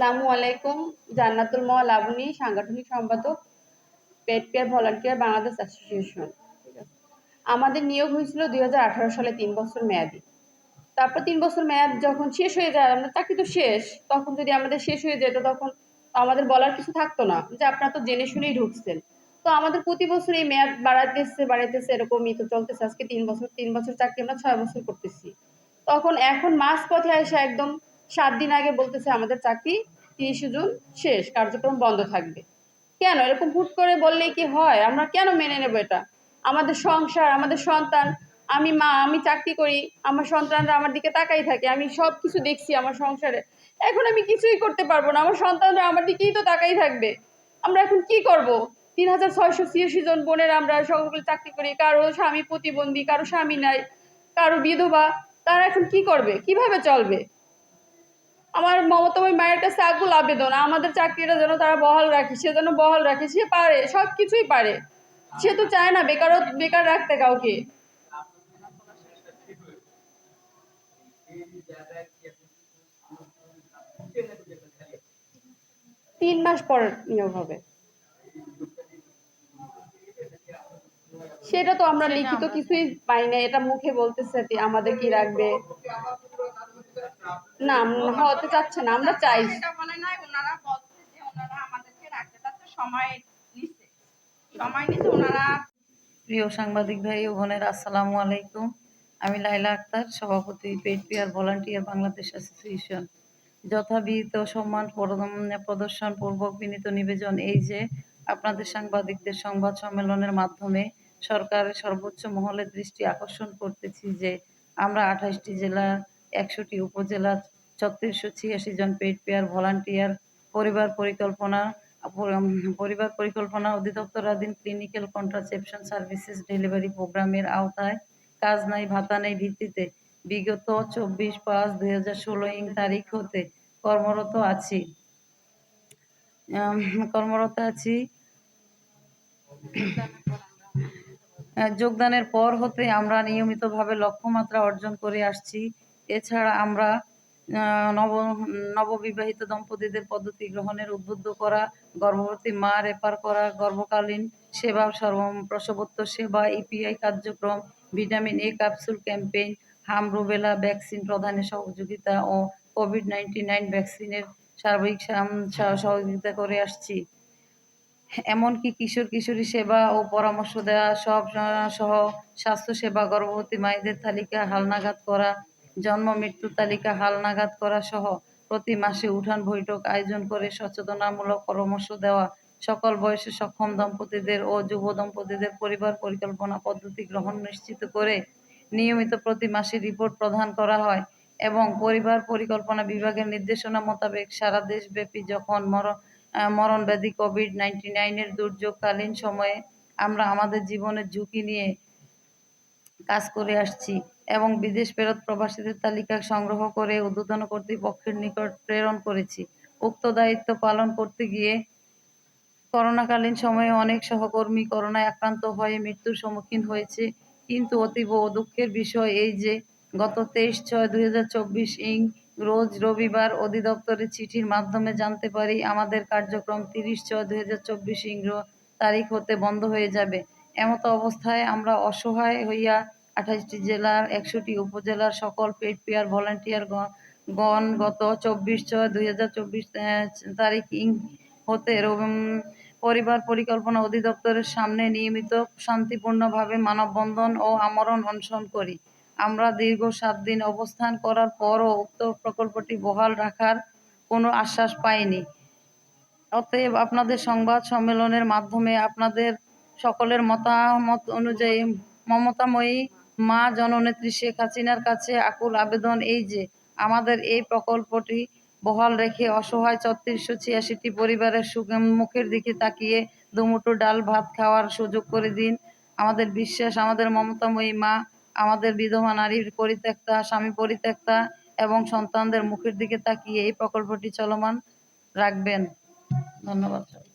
আসসালামু আলাইকুম। জান্নাতুল মহল লাবণী সাংগঠনিক সম্পাদক, pet care volunteer, Bangladesh association. আমাদের নিয়োগ হয়েছিল দু হাজার আঠারো সালে, তিন বছর মেয়াদি। তারপর তিন বছর মেয়াদ যখন শেষ হয়ে যায়, আমাদের চাকরি তো শেষ, তখন যদি আমাদের শেষ হয়ে যেত, তখন আমাদের বলার কিছু থাকতো না, যে আপনারা তো জেনে শুনেই ঢুকছেন। তো আমাদের প্রতি বছর এই মেয়াদ বাড়াইতেছে বাড়াইতেছে, এরকমই তো চলতেছে। আজকে তিন বছর তিন বছর চাকরি আমরা ছয় বছর করতেছি। তখন এখন মাস পথে এসে একদম সাত দিন আগে বলতেছে আমাদের চাকরি তিরিশে জুন শেষ, কার্যক্রম বন্ধ থাকবে। কেন? এরকম হুট করে বললে কি হয়? আমরা কেন মেনে নেব এটা? আমাদের সংসার, আমাদের সন্তান, আমি মা, আমি চাকরি করি, আমার সন্তানরা আমার দিকে তাকাই থাকে, আমি সব কিছু দেখছি আমার সংসারে। এখন আমি কিছুই করতে পারব না, আমার সন্তানরা আমার দিকেই তো তাকাই থাকবে। আমরা এখন কি করব? তিন হাজার ছয়শো ছিয়াশি জন বোনের আমরা সকলে চাকরি করি, কারও স্বামী প্রতিবন্ধী, কারও স্বামী নাই, কারও বিধবা, তারা এখন কি করবে? কীভাবে চলবে? আমার মমতাময়ী মায়ের কাছে আকুল আবেদন আমাদের চাকরিটা যেন তারা বহাল রাখে সে যেন বহাল রাখে সে পারে সব কিছুই পারে। সে তো চায় না বেকার বেকার রাখতে কাউকে। তিন মাস পর নিয়োগ হবে। সেটা তো আমরা লিখিত কিছুই পাই না এটা মুখে বলতেছে আমাদের কি রাখবে। না হতে চাচ্ছে না আমরা চাই। বলে নাই ওনারা বলছে যে ওনারা আমাদেরকে রাখতে চাচ্ছে সময় নিচ্ছে সময় নিচ্ছে ওনারা প্রিয় সাংবাদিক ভাই ও বোনের আসসালামু আলাইকুম। আমি লাইলা আক্তার সভাপতি pet peer volunteer Bangladesh association. যথাবিহিত সম্মান প্রদর্শন পূর্বক বিনীত নিবেদন এই যে আপনাদের সাংবাদিকদের সংবাদ সম্মেলনের মাধ্যমে সরকারের সর্বোচ্চ মহলের দৃষ্টি আকর্ষণ করতেছি যে আমরা আঠাশটি জেলা একশোটি উপজেলা, ছত্রিশশো ছিয়াশি জন পেট পেয়ার ভলান্টিয়ার পরিবার পরিকল্পনা পরিবার পরিকল্পনা অধিদপ্তরাধীন ক্লিনিক্যাল কন্ট্রাসেপশন সার্ভিসেস ডেলিভারি প্রোগ্রামের আওতায় কাজ নাই, ভাতা নেই ভিত্তিতে বিগত চব্বিশ পাঁচ দুই হাজার ষোলো ইং তারিখ হতে কর্মরত আছি। কর্মরত আছি। যোগদানের পর হতে আমরা নিয়মিতভাবে লক্ষ্যমাত্রা অর্জন করে আসছি। এছাড়া আমরা নব, নববিবাহিত দম্পতিদের পদ্ধতি গ্রহণের উদ্বুদ্ধ করা, গর্ভবতী মা রেফার করা, গর্ভকালীন সেবা সর্ব প্রসবোত্তর সেবা, ইপিআই কার্যক্রম, ভিটামিন এ ক্যাপসুল ক্যাম্পেইন হাম রুবেলা ভ্যাকসিন প্রদানে সহযোগিতা ও কোভিড নাইন্টি নাইন ভ্যাকসিনের সার্বিক সহযোগিতা করে আসছি। এমনকি কিশোর কিশোরী সেবা ও পরামর্শ দেওয়া সব সহ স্বাস্থ্য সেবা গর্ভবতী মায়েদের তালিকা হালনাগাদ করা জন্ম মৃত্যু তালিকা হালনাগাদ করা সহ প্রতি মাসে উঠান বৈঠক আয়োজন করে সচেতনামূলক পরামর্শ দেওয়া সকল বয়সে সক্ষম দম্পতিদের ও যুব দম্পতিদের পরিবার পরিকল্পনা পদ্ধতি গ্রহণ নিশ্চিত করে নিয়মিত প্রতি মাসে রিপোর্ট প্রদান করা হয় এবং পরিবার পরিকল্পনা বিভাগের নির্দেশনা মোতাবেক সারা দেশব্যাপী যখন মর আহ, মরণ ব্যাধি কোভিড নাইন্টি নাইনের দুর্যোগকালীন সময়ে আমরা আমাদের জীবনের ঝুঁকি নিয়ে কাজ করে আসছি এবং বিদেশ ফেরত প্রবাসীদের তালিকা সংগ্রহ করে উদ্বোধন কর্তৃপক্ষের নিকট প্রেরণ করেছি। উক্ত দায়িত্ব পালন করতে গিয়ে করোনাকালীন সময়ে অনেক সহকর্মী করোনায় আক্রান্ত হয়ে মৃত্যুর সম্মুখীন হয়েছে। কিন্তু অতীব দুঃখের বিষয় এই যে, গত তেইশ ছয় দুই ইং রোজ রবিবার অধিদপ্তরের চিঠির মাধ্যমে জানতে পারি আমাদের কার্যক্রম তিরিশ ছয় দুই হাজার চব্বিশ তারিখ হতে বন্ধ হয়ে যাবে। এমতো অবস্থায় আমরা অসহায় হইয়া আঠাশটি জেলার, একশোটি উপজেলার সকল পেড পেয়ার ভলান্টিয়ার গণ গত চব্বিশ ছয় দুই হাজার চব্বিশ তারিখ ইং হতে রব- পরিবার পরিকল্পনা অধিদপ্তরের সামনে নিয়মিত শান্তিপূর্ণভাবে মানববন্ধন ও আমরণ অনশন করি। আমরা দীর্ঘ সাত দিন অবস্থান করার পরও উক্ত প্রকল্পটি বহাল রাখার কোনো আশ্বাস পাইনি। অতএব আপনাদের সংবাদ সম্মেলনের মাধ্যমে আপনাদের সকলের মতামত অনুযায়ী মমতাময়ী মা জননেত্রী শেখ হাসিনার কাছে আকুল আবেদন এই যে, আমাদের এই প্রকল্পটি বহাল রেখে অসহায় ছত্রিশশো ছিয়াশিটি পরিবারের সুখ- মুখের দিকে তাকিয়ে দুমুঠো ডাল ভাত খাওয়ার সুযোগ করে দিন। আমাদের বিশ্বাস, আমাদের মমতাময়ী মা, আমাদের বিধবা নারীর পরিত্যক্তা, স্বামী পরিত্যক্তা এবং সন্তানদের মুখের দিকে তাকিয়ে এই প্রকল্পটি চলমান রাখবেন। ধন্যবাদ